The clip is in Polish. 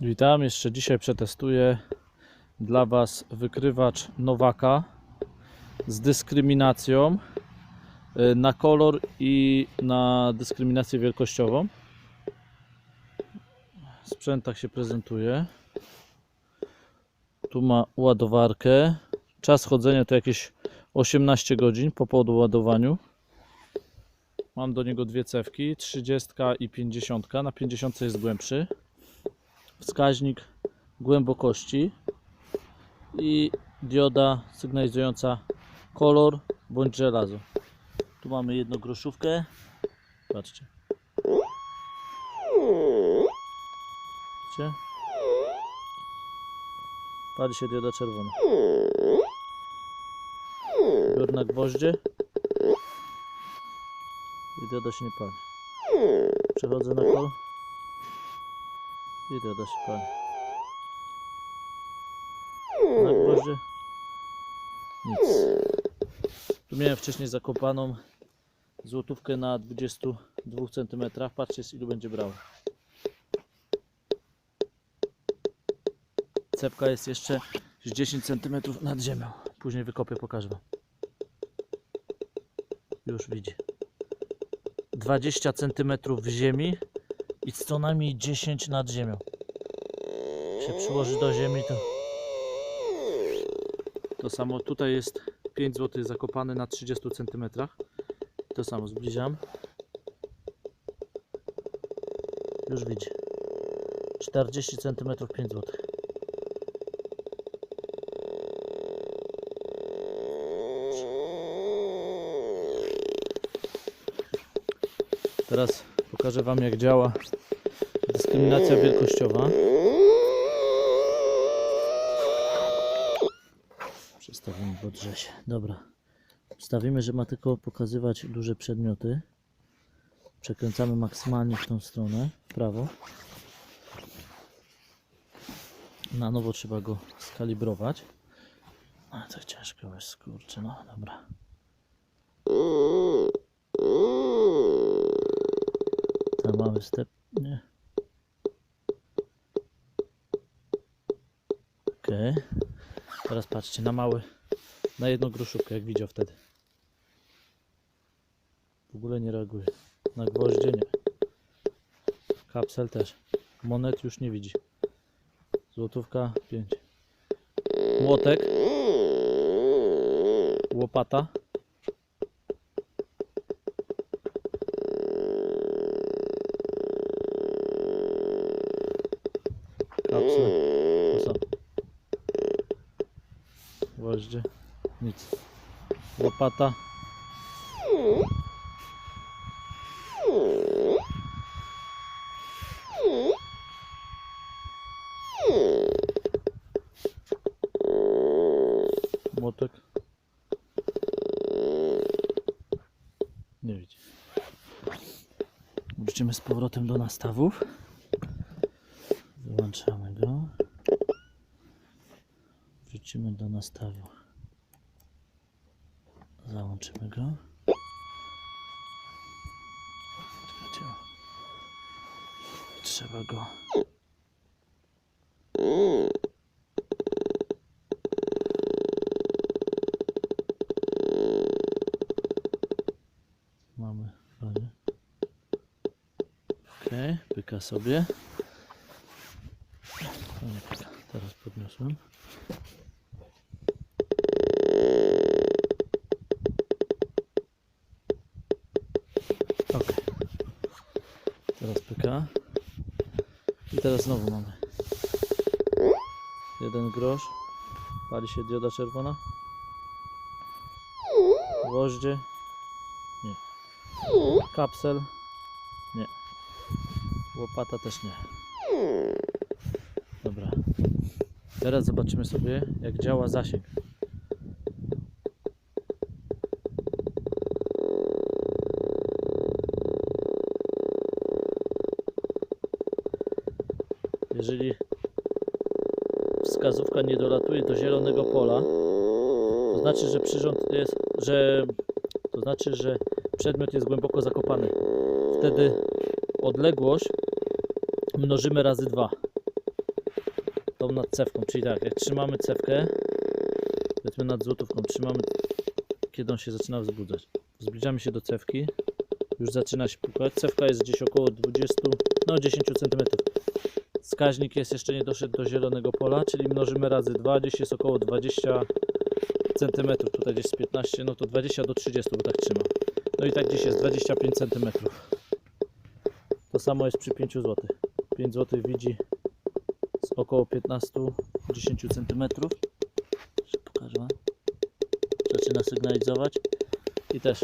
Witam, jeszcze dzisiaj przetestuję dla Was wykrywacz Nowaka z dyskryminacją y, na kolor i na dyskryminację wielkościową. Sprzęt tak się prezentuje. Tu ma ładowarkę. Czas chodzenia to jakieś 18 godzin po podładowaniu. Mam do niego dwie cewki, 30 i 50. Na 50 jest głębszy wskaźnik głębokości i dioda sygnalizująca kolor bądź żelazo. Tu mamy jedną groszówkę. Patrzcie. Widzicie? Pali się dioda czerwona. Biorę na gwoździe i dioda się nie pali. Przechodzę na kolor. I dioda się pali. Na gwoździe nic. Tu miałem wcześniej zakopaną złotówkę na 22 cm. Patrzcie ilu będzie brał. Cepka jest jeszcze z 10 cm nad ziemią. Później wykopię, pokażę wam. Już widzi. 20 cm w ziemi i co najmniej 10 nad ziemią. Jak się przyłoży do ziemi, to to samo tutaj jest 5 zł zakopane na 30 cm. To samo zbliżam. Już widzi. 40 cm 5 zł. Teraz pokażę Wam jak działa dyskryminacja wielkościowa. Przestawimy w odrzesie. Dobra. Wstawimy, że ma tylko pokazywać duże przedmioty. Przekręcamy maksymalnie w tą stronę, w prawo. Na nowo trzeba go skalibrować. Ale to ciężko jest, skurczy, no dobra. Mamy step, nie. Okej. Teraz patrzcie na mały, na jedną groszówkę, jak widział wtedy. W ogóle nie reaguje. Na gwoździe nie. Kapsel też. Monet już nie widzi. Złotówka 5. Młotek. Łopata. To samo. Gwoździe. Nic. Łopata. Młotek. Nie widzi. Wrócimy z powrotem do nastawów. Wyłączamy go. Wrócimy do nastawu. Załączymy go. Trzeba go. Mamy fajnie. Okej, pyka sobie. Teraz podniosłem. Ok. Teraz pyka. I teraz znowu mamy. Jeden grosz. Pali się dioda czerwona. Gwoździe. Nie. Kapsel. Nie. Łopata też nie. Dobra. Teraz zobaczymy sobie jak działa zasięg. Jeżeli wskazówka nie dolatuje do zielonego pola, to znaczy, że przyrząd jest, że to znaczy, że przedmiot jest głęboko zakopany. Wtedy odległość mnożymy razy dwa. Tą nad cewką, czyli tak, jak trzymamy cewkę, powiedzmy nad złotówką, trzymamy, kiedy on się zaczyna wzbudzać. Zbliżamy się do cewki, już zaczyna się pukać, cewka jest gdzieś około 20, no 10 cm. Wskaźnik jest jeszcze nie doszedł do zielonego pola, czyli mnożymy razy 2, gdzieś jest około 20 cm, tutaj gdzieś z 15, no to 20 do 30, bo tak trzymam. No i tak gdzieś jest 25 cm. To samo jest przy 5 zł. 5 zł widzi około 15-10 cm. Pokażę. Zaczyna sygnalizować. I też